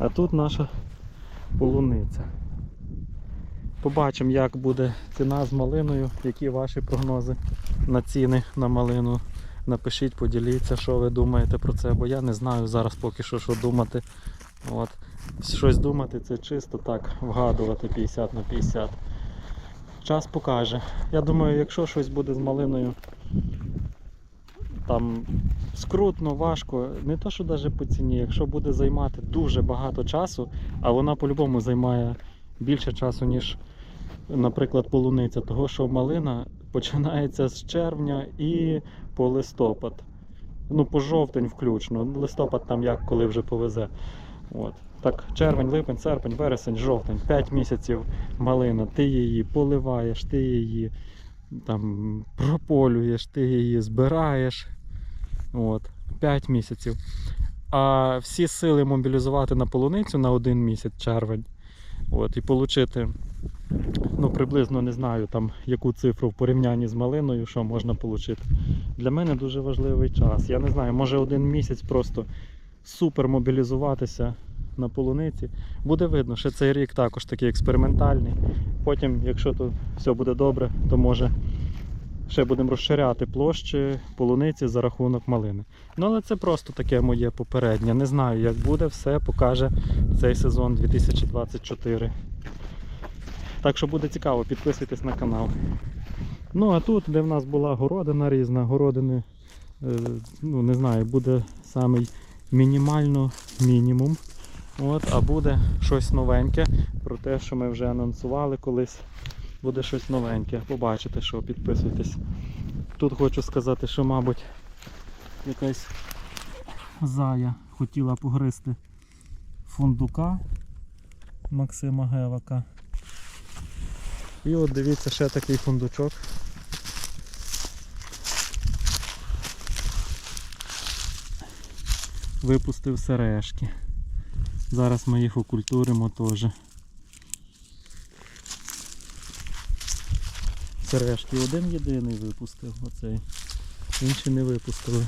А тут наша полуниця. Побачимо, як буде ціна з малиною, які ваші прогнози на ціни на малину. Напишіть, поділіться, що ви думаєте про це, бо я не знаю зараз поки що, що думати. От. Щось думати це чисто так, вгадувати 50 на 50. Час покаже. Я думаю, якщо щось буде з малиною, там скрутно, важко, не то, що навіть по ціні, якщо буде займати дуже багато часу, а вона по-любому займає більше часу, ніж, наприклад, полуниця, того що малина починається з червня і по листопад. Ну, по жовтень включно. Листопад там як коли вже повезе. От. Так, червень, липень, серпень, вересень, жовтень, 5 місяців малина. Ти її поливаєш, ти її там прополюєш, ти її збираєш. От, 5 місяців. А всі сили мобілізувати на полуницю на один місяць, червень. От, і отримати, ну, приблизно не знаю, там, яку цифру в порівнянні з малиною, що можна отримати. Для мене дуже важливий час. Я не знаю, може один місяць просто супер мобілізуватися на полуниці. Буде видно, що цей рік також такий експериментальний. Потім, якщо тут все буде добре, то може ще будемо розширяти площі полуниці за рахунок малини. Ну але це просто таке моє попереднє. Не знаю, як буде, все покаже цей сезон 2024. Так що буде цікаво, підписуйтесь на канал. Ну а тут, де в нас була городина різна, городини, е, ну не знаю, буде самий мінімально мінімум. От, а буде щось новеньке про те, що ми вже анонсували колись. Буде щось новеньке. Побачите, що підписуйтесь. Тут хочу сказати, що, мабуть, якась зая хотіла погризти фундука Максима Гевака. І от дивіться ще такий фундучок. Випустив сережки. Зараз ми їх окультуримо теж. Сережки один єдиний випустив, оцей. Інші не випустили.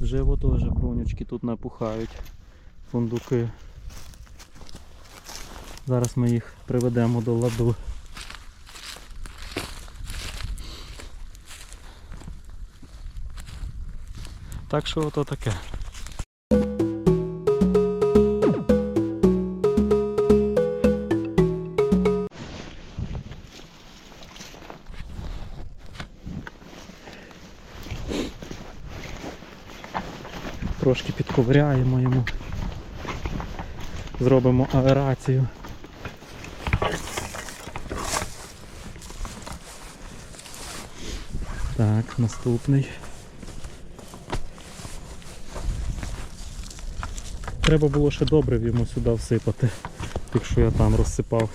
Вже теж бронючки тут напухають. Фундуки. Зараз ми їх приведемо до ладу. Так що ото таке. Трошки підковиряємо йому. Зробимо аерацію. Так, наступний. Треба було ще добре йому сюди всипати, якщо я там розсипав.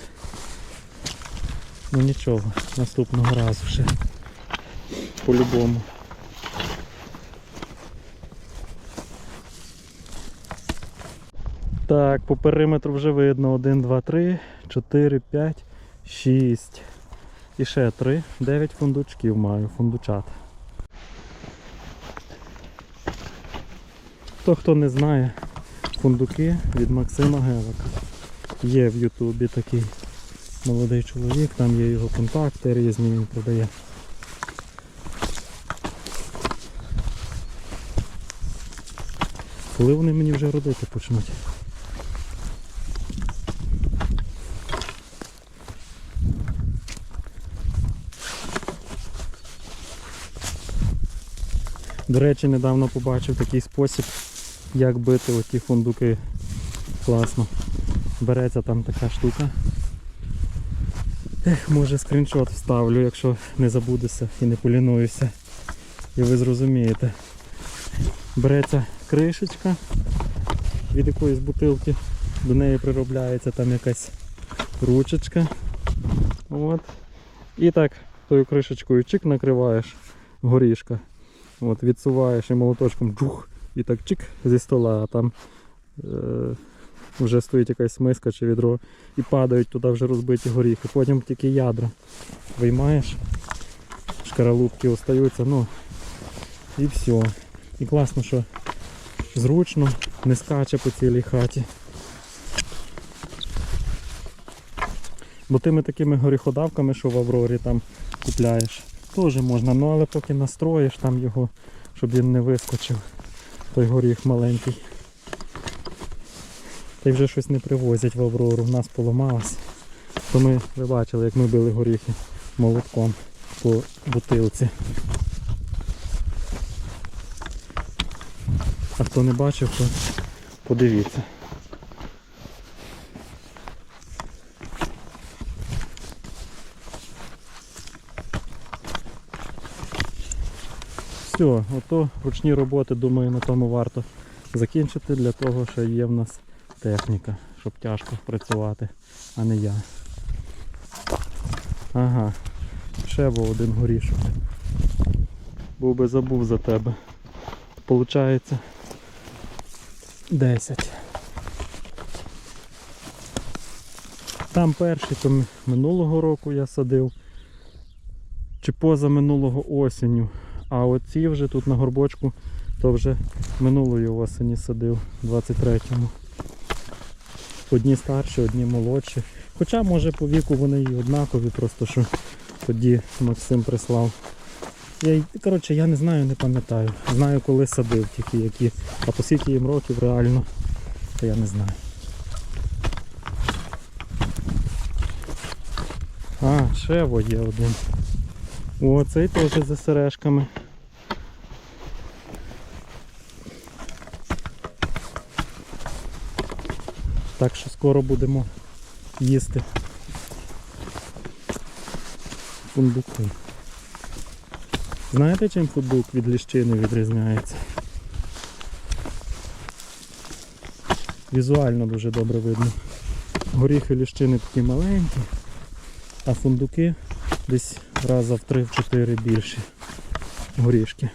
Ну нічого, наступного разу ще. По-любому. Так, по периметру вже видно 1, 2, 3, 4, 5, 6. І ще 3, 9 фундучків маю, фундучат. Хто хто не знає, фундуки від Максима Гевака. Є в Ютубі такий молодий чоловік, там є його контакти різні, він продає. Коли вони мені вже родити почнуть? До речі, недавно побачив такий спосіб, як бити оті фундуки. Класно. Береться там така штука. Ех, може скріншот вставлю, якщо не забудуся і не полінуюся. І ви зрозумієте. Береться кришечка від якоїсь бутилки, до неї приробляється там якась ручечка. От. І так тою кришечкою чик накриваєш горішка. От, відсуваєш і молоточком джух, і так чик зі стола, а там е, вже стоїть якась миска чи відро і падають туди вже розбиті горіхи. Потім тільки ядра виймаєш, шкаралупки остаються, ну і все. І класно, що зручно, не скаче по цілій хаті. Бо тими такими горіходавками, що в Аврорі там купляєш, теж можна, ну але поки настроїш там його, щоб він не вискочив, той горіх маленький. Та й вже щось не привозять в Аврору, в нас поламалось. То ми, ви бачили, як ми били горіхи молотком по бутилці. А хто не бачив, то подивіться. Все, ото ручні роботи, думаю, на тому варто закінчити для того, що є в нас техніка, щоб тяжко працювати, а не я. Ага, ще був один горішок. Був би забув за тебе. Получається 10. Там перший, то минулого року я садив. Чи поза минулого осінню. А оці вже тут на горбочку, то вже минулої осені садив, 23-му. Одні старші, одні молодші. Хоча може по віку вони і однакові, просто що тоді Максим прислав. Я, коротше, я не знаю, не пам'ятаю. Знаю, коли садив тільки які. А по скільки їм років реально, то я не знаю. А, ще є один. О, цей теж за сережками. Так що скоро будемо їсти фундуки. Знаєте, чим фундук від ліщини відрізняється? Візуально дуже добре видно. Горіхи ліщини такі маленькі, а фундуки десь раза в 3-4 більші горішки.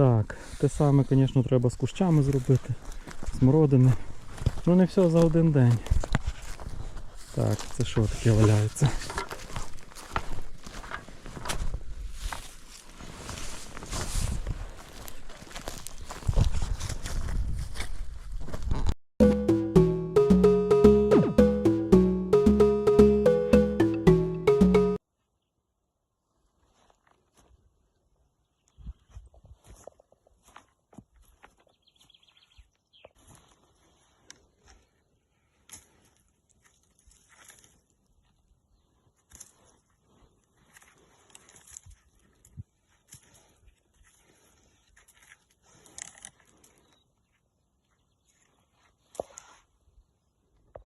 Так, те саме, звісно, треба з кущами зробити, смородини. Ну не все за один день. Так, це що таке валяється?